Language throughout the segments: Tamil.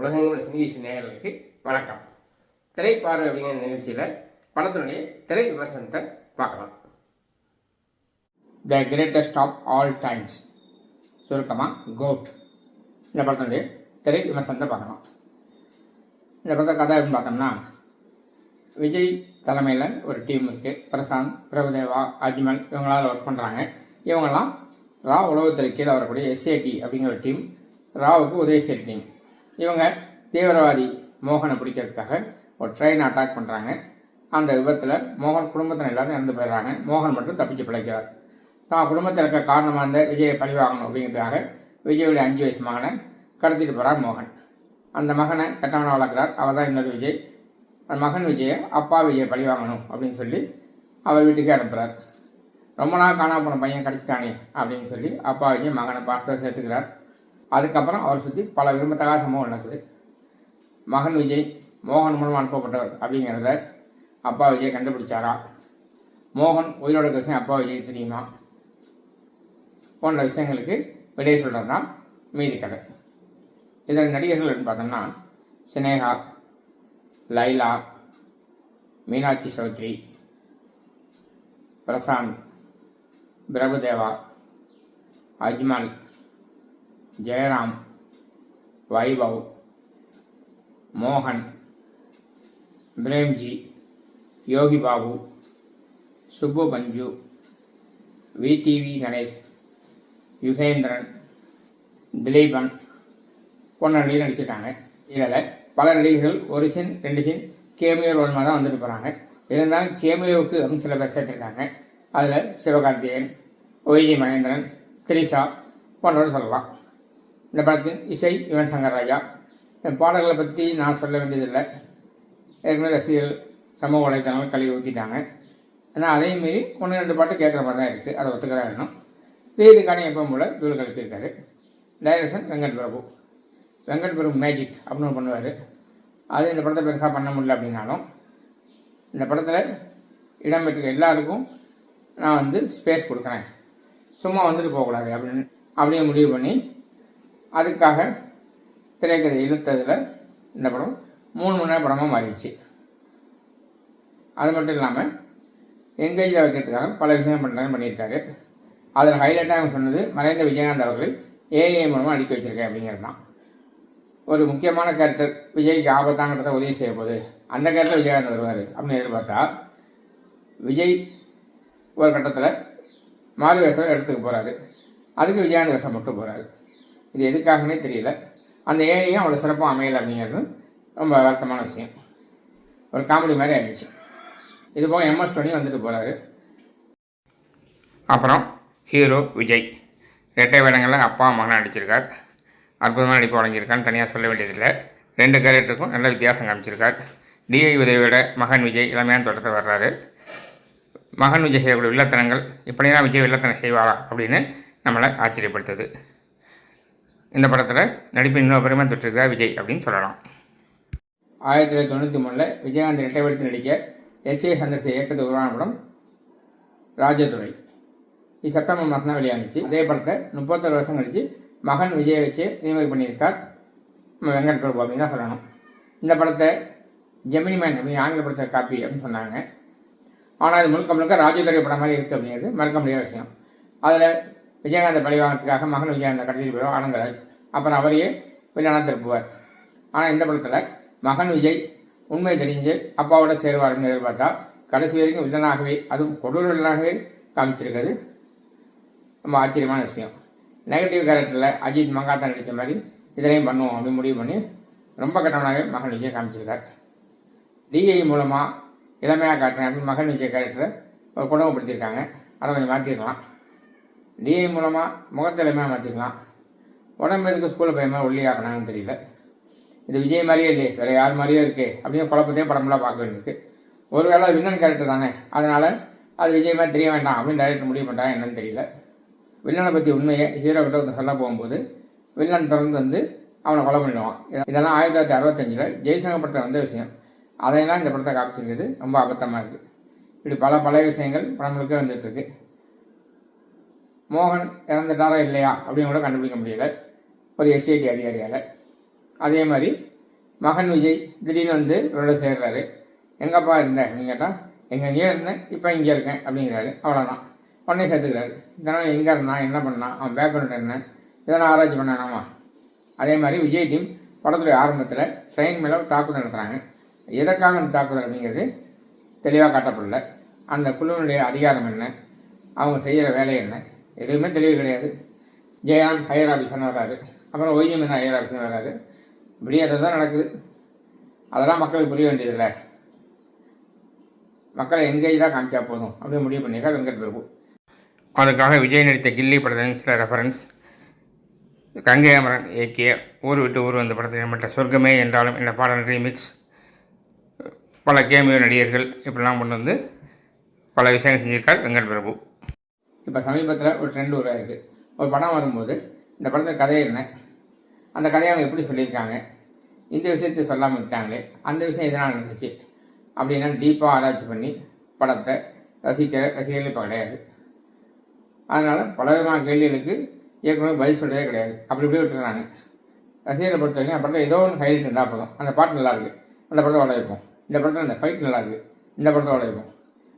உலகங்கள் சினிகேஷ் நேயர்களுக்கு வணக்கம். திரைப்பார்வை அப்படிங்கிற நிகழ்ச்சியில் படத்தினுடைய திரை விமர்சனத்தை பார்க்கலாம். The greatest of all times சுருக்கமாக கோட் இந்த படத்தினுடைய திரை விமர்சனத்தை பார்க்கலாம். இந்த படத்தை கதை அப்படின்னு பார்த்தோம்னா விஜய் தலைமையில் ஒரு டீம் இருக்குது பிரசாந்த் பிரபுதேவா அஜ்மல் இவங்களால் ஒர்க் பண்ணுறாங்க இவங்கெல்லாம் ரா உலகத்திற்கு கீழே வரக்கூடிய எஸ்ஏடி அப்படிங்கிற ஒரு டீம். ராவுக்கு உதவி செய்கிற டீம். இவங்க தீவிரவாதி மோகனை பிடிக்கிறதுக்காக ஒரு ட்ரெயின் அட்டாக் பண்ணுறாங்க அந்த விபத்தில் மோகன் குடும்பத்தினர் எல்லாரும் இறந்து போயிடுறாங்க. மோகன் மட்டும் தப்பிச்சு பிழைக்கிறார். தான் குடும்பத்தில் இருக்க காரணமாக இருந்த விஜயை பழிவாகணும் அப்படிங்கிறதுக்காக விஜயுடைய அஞ்சு வயசு மகனை கடத்திட்டு போகிறார் மோகன். அந்த மகனை கெட்டவனை வளர்க்குறார். அவர் தான் இன்னொரு விஜய். அந்த மகன் விஜயை அப்பா விஜயை பழி வாங்கணும் அப்படின்னு சொல்லி அவர் வீட்டுக்கே அனுப்புகிறார் ரொம்ப நாள் காணாமல் போன பையன் கிடச்சிட்டானே அப்படின்னு சொல்லி அப்பா விஜய் மகனை பார்த்து சேர்த்துக்கிறார். அதுக்கப்புறம் அவரை சுற்றி பல விரும்பத்தகாத சம்பவம் நடக்குது. மகன் விஜய் மோகன் மூலமாக அனுப்பப்பட்டவர் அப்படிங்கிறத அப்பா விஜய் கண்டுபிடிச்சாரா? மோகன் உயிரோட விஷயம் அப்பா விஜய் தெரியுமா? போன்ற விஷயங்களுக்கு விடை சொல்கிறது தான் மீதி கதை. இதில் நடிகர்கள் பார்த்தோம்னா சினேகா லைலா மீனாட்சி சௌத்ரி பிரசாந்த் பிரபுதேவா அஜ்மல் ஜெயராம் வைபவ் மோகன் பிரேம்ஜி யோகி பாபு சுப்பு பஞ்சு விடிவி கணேஷ் யுகேந்திரன் திலீபன் போன்ற நடிகர் நடிச்சிருக்காங்க. இதில் பல நடிகர்கள் ஒரு சீன் ரெண்டு சீன் கேமியோ ரோல் தான் வந்துட்டு போகிறாங்க இருந்தாலும் கேமியோவுக்கு அப்படின்னு சில பேர் சேர்த்துருக்காங்க. அதில் சிவகார்த்திகேயன் ஒய்ஜி மகேந்திரன் திரிஷா போன்றவர் சொல்லலாம். இந்த படத்தின் இசை யுவன் சங்கர் ராஜா. இந்த பாடல்களை பற்றி நான் சொல்ல வேண்டியதில்லை. ஏற்கனவே ரசிகர்கள் சமூக வலைத்தளங்கள் கழுவி ஊற்றிட்டாங்க ஆனால் அதையும் மீறி ஒன்று ரெண்டு பாட்டு கேட்குற மாதிரி தான் இருக்குது அதை ஒத்துக்க தான் வேணும் ரீதிக்கான எப்பவும் போல் தூள் கழிப்பிருக்காரு டைரக்ஷன் வெங்கட் பிரபு. வெங்கட் பிரபு மேஜிக் அப்படின்னு பண்ணுவார். அது இந்த படத்தை பெருசாக பண்ண முடியல அப்படின்னாலும் இந்த படத்தில் இடம்பெற்ற எல்லாருக்கும் நான் வந்து ஸ்பேஸ் கொடுக்குறேன். சும்மா வந்துட்டு போகக்கூடாது அப்படின்னு அப்படியே முடிவு பண்ணி அதுக்காக திரைக்கதை இழுத்ததில் இந்த படம் மூணு மணி நேரம் படமாக மாறிடுச்சு. அது மட்டும் இல்லாமல் எங்கேஜில் வைக்கிறதுக்காக பல விஷயம் பண்ணுறாங்க பண்ணியிருக்காரு. அதில் ஹைலைட்டாக அவங்க சொன்னது மறைந்த விஜயகாந்த் அவர்கள் ஏஐ மூலமாக அடிக்க வச்சிருக்கேன் அப்படிங்கிறது தான். ஒரு முக்கியமான கேரக்டர் விஜய்க்கு ஆபத்தாங்கிறத உதவி செய்ய போகுது. அந்த கேரக்டர் விஜயகாந்த் வருவார் அப்படின்னு எதிர்பார்த்தா விஜய் ஒரு கட்டத்தில் மாறு வேஷம் இடத்துக்கு போகிறாரு அதுக்கு விஜயகாந்த் வேஷம் மட்டும் போகிறாரு இது எதுக்காகனே தெரியல. அந்த ஏழையும் அவ்வளோ சிறப்பாக அமையலை அப்படிங்கிறது ரொம்ப வருத்தமான விஷயம். ஒரு காமெடி மாதிரி ஆயிடுச்சு. இது போக எம்எஸ் டோனி வந்துட்டு போகிறாரு அப்புறம் ஹீரோ விஜய். இரட்டை வேடங்களில் அப்பா மகன் நடிச்சிருக்கார். அற்புதமாக நடிப்பு வழங்கியிருக்கான்னு தனியாக சொல்ல வேண்டியதில்லை. ரெண்டு கேரக்டருக்கும் நல்ல வித்தியாசம் காமிச்சிருக்கார். டிஐ உதவியோட மகன் விஜய் இளமையான தோட்டத்தில் வர்றாரு. மகன் விஜய் செய்யக்கூடிய வில்லத்தனங்கள் இப்படியெல்லாம் விஜய் வில்லத்தனம் செய்வாரா அப்படின்னு நம்மளை ஆச்சரியப்படுத்துது. இந்த படத்தில் நடிப்பின் இன்னொரு பெருமை தொற்றிருக்கார் விஜய் அப்படின்னு சொல்லலாம். ஆயிரத்தி தொள்ளாயிரத்தி தொண்ணூற்றி மூணில் விஜயகாந்த் இரட்டை நடிக்க எஸ் ஏ சந்திரசேகர் இயக்கத்தில் உருவான படம் ராஜதுரை. இது செப்டம்பர் மாதம் தான் வெளியானுச்சு. அதே படத்தை முப்பத்தொரு வருஷம் கழிச்சு மகன் விஜயை வச்சு ரீமேக் பண்ணியிருக்கார் நம்ம வெங்கட் பிரபு அப்படின்னு தான் சொல்லணும். இந்த படத்தை ஜெமினி மேன் அப்படின்னு ஆங்கில படத்தை காப்பி அப்படின்னு சொன்னாங்க. ஆனால் அது முழுக்க முழுக்க ராஜதுரை படம் மாதிரி இருக்குது அப்படிங்கிறது மறக்க முடியாத விஷயம். அதில் விஜயகாந்த பழிவாங்கிறதுக்காக மகன் விஜயகாந்த கடைசி போயிடும் ஆனந்தராஜ். அப்புறம் அவரையே வில்லனாக திருப்புவார் ஆனால் இந்த படத்தில் மகன் விஜய் உண்மை தெரிஞ்சு அப்பாவோட சேருவார்னு எதிர்பார்த்தா கடைசி வரைக்கும் வில்லனாகவே அதுவும் கொடூர வில்லனாகவே காமிச்சிருக்கிறது ரொம்ப ஆச்சரியமான விஷயம். நெகட்டிவ் கேரக்டரில் அஜித் மங்காத்தா நடித்த மாதிரி இதனையும் பண்ணுவோம் அப்படின்னு முடிவு பண்ணி ரொம்ப கட்டணமாகவே மகன் விஜய் காமிச்சிருக்கார். டிஐ மூலமாக இளமையாக காட்டுறேன் அப்படின்னு மகன் விஜய் கேரக்டரை குடும்பப்படுத்தியிருக்காங்க அதை கொஞ்சம் மாற்றிருக்கலாம் டிஐ மூலமாக முகத்தை மாற்றிக்கலாம் உடம்பு எதுக்கு ஸ்கூலில் போய் மாதிரி ஒல்லி தெரியல. இது விஜய் மாதிரியே இல்லையே வேறு யார் மாதிரியே இருக்கே அப்படின்னு குழப்பத்தையும் படமெல்லாம் பார்க்க வேண்டியிருக்கு. ஒருவேளை வில்லன் கேரக்டர் தானே அதனால் அது விஜய் மாதிரி தெரிய வேண்டாம் அப்படின்னு டைரக்டர் முடிவு பண்ணுறாங்க என்னன்னு தெரியல. வில்லனை பற்றி உண்மையை ஹீரோ கிட்ட சொல்ல போகும்போது வில்லன் திறந்து வந்து அவனை கொலை பண்ணிடுவான். இதெல்லாம் ஆயிரத்தி தொள்ளாயிரத்தி அறுபத்தஞ்சில் ஜெய்சங்கர் படத்தில் வந்த விஷயம். அதையெல்லாம் இந்த படத்தை காப்பிச்சிருக்கிறது ரொம்ப அபத்தமாக இருக்குது இப்படி பல பல விஷயங்கள் படங்களுக்கே வந்துட்டுருக்கு மோகன் இறந்துட்டாரா இல்லையா அப்படின்னு கூட கண்டுபிடிக்க முடியல. ஒரு எஸ்ஐடி அதிகாரியால். அதே மாதிரி மகன் விஜய் திடீர்னு வந்து இவரோட சேர்றாரு. எங்கப்பா இருந்த? அப்படின்னு கேட்டால் எங்கெங்கேயோ இருந்தேன். இப்போ இங்கே இருக்கேன். அப்படிங்கிறாரு. அவ்வளோதான் உடனே சேர்த்துக்கிறாரு. இதனால் எங்கே இருந்தான்? என்ன பண்ணான்? அவன் பேக்ரவுண்ட் என்ன? இதெல்லாம் ஆராய்ச்சி பண்ணணுமா அதே மாதிரி விஜய் டீம் படத்துடைய ஆரம்பத்தில் ட்ரெயின் மேலே ஒரு தாக்குதல் நடத்துகிறாங்க எதற்காக அந்த தாக்குதல் அப்படிங்கிறது தெளிவாக காட்டப்படல. அந்த குழுவினுடைய அதிகாரம் என்ன? அவங்க செய்கிற வேலை என்ன? எதுவுமே தெளிவு கிடையாது. ஜெயான் ஹையர் ஆஃபீஸர்னு வர்றாரு. அப்புறம் ஒய்எம்என் ஹையர் ஆஃபீஸர்னு வர்றாரு. இப்படி அதை தான் நடக்குது. அதெல்லாம் மக்களுக்கு புரிய வேண்டியதில்லை. மக்களை எங்கேஜாக காமிச்சா போதும். அப்படின்னு முடிவு பண்ணியிருக்கார் வெங்கட் பிரபு. அதுக்காக விஜய் நடித்த கில்லி படத்தின் சில ரெஃபரன்ஸ் கங்கை அமரன் இயக்கிய ஊர் விட்டு ஊர் வந்த படத்தில் இடம்பெற்ற சொர்க்கமே என்றாலும் இந்த பாடல் ரீமிக்ஸ் பல கேமியோ நடிகர்கள் இப்படிலாம் கொண்டு வந்து பல விஷயங்கள் செஞ்சிருக்கார் வெங்கட் பிரபு. இப்போ சமீபத்தில் ஒரு ட்ரெண்ட் உருவாயிருக்கு ஒரு படம் வரும்போது இந்த படத்தில் கதை என்ன? அந்த கதையை அவங்க எப்படி சொல்லியிருக்காங்க? இந்த விஷயத்தை சொல்லாமல் விட்டாங்களே அந்த விஷயம் எதனால் நடந்துச்சு? அப்படின்னா டீப்பாக ஆராய்ச்சி பண்ணி படத்தை ரசிக்கிற ரசிகர்கள் இப்போ கிடையாது. அதனால் பல விதமான கேள்விகளுக்கு ஏற்கனவே பதில் சொல்கிறதே கிடையாது. அப்படி இப்படி விட்டுறாங்க. ரசிகர்களை பொறுத்த வரைக்கும் அந்த படத்தில் ஏதோ ஒன்று ஹைலைட் இருந்தால் போதும். அந்த பாட்டு நல்லாயிருக்கு அந்த படத்தை உழைப்போம் இந்த படத்தில் அந்த ஃபைட் நல்லாயிருக்கு இந்த படத்தை உழைப்போம்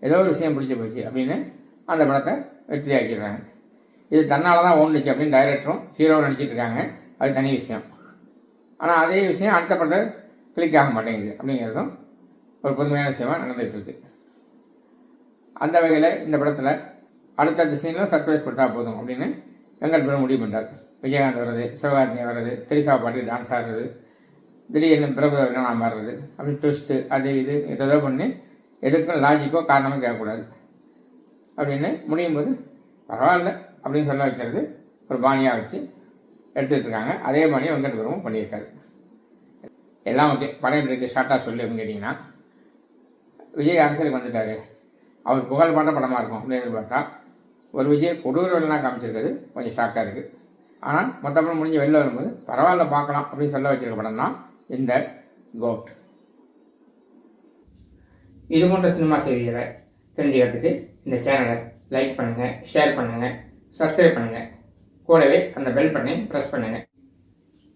ஏதோ ஒரு விஷயம் பிடிச்சி போச்சு அப்படின்னு அந்த படத்தை வெற்றியாக்கிடுறாங்க இது தன்னால் தான் ஓடுனுச்சு அப்படின்னு டைரக்டரும் ஹீரோவும் நடிச்சிட்டு இருக்காங்க. அது தனி விஷயம். ஆனால் அதே விஷயம் அடுத்த படத்தை கிளிக் ஆக மாட்டேங்குது அப்படிங்கிறதும் ஒரு புதுமையான விஷயமாக நடந்துகிட்ருக்கு அந்த வகையில் இந்த படத்தில் அடுத்தடுத்த சீனில் சர்ப்ரைஸ் கொடுத்தா போதும் அப்படின்னு வெங்கட் பிரபு முடிவு பண்ணுறார் விஜயகாந்த் வர்றது சிவகார்த்திகை வர்றது திரிசா பாட்டு டான்ஸ் ஆடுறது திடீர்னு பிரபு நான் மாறுறது அப்படி ட்விஸ்ட்டு அது இது எதோ பண்ணி எதுக்கும் லாஜிக்கோ காரணமோ கேட்கக்கூடாது. அப்படின்னு முடியும் போது பரவாயில்ல அப்படின்னு சொல்ல வைக்கிறது ஒரு பாணியாக வச்சு எடுத்துகிட்டு இருக்காங்க. அதே பாணியை வெங்கட் பிரபுவும் பண்ணியிருக்காரு. எல்லாம் ஓகே. படம் இருக்கு ஷார்ட்டாக சொல்லு அப்படின்னு கேட்டிங்கன்னா விஜய் அரசியலுக்கு வந்துட்டாரு. அவர் புகழ் பாட்ட படமாக இருக்கும் அப்படின்னு எதிர்பார்த்தா ஒரு விஜய் கொடூர வெள்ளனா காமிச்சிருக்கிறது கொஞ்சம் ஷாக்காக இருக்குது ஆனால் மொத்த படம் முடிஞ்சு வெளில வரும்போது பரவாயில்ல பார்க்கலாம் அப்படின்னு சொல்ல வச்சிருக்க படம் தான் இந்த கோட் இது போன்ற சினிமா செய்திகளை தெரிஞ்சுக்கிறதுக்கு இந்த சேனலை லைக் பண்ணுங்கள் ஷேர் பண்ணுங்கள் சப்ஸ்கிரைப் பண்ணுங்கள் கூடவே அந்த பெல் பட்டனை ப்ரெஸ் பண்ணுங்கள்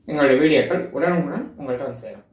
எங்களுடைய வீடியோக்கள் உடனுக்குடன் உங்கள்கிட்ட வந்து சேரும்.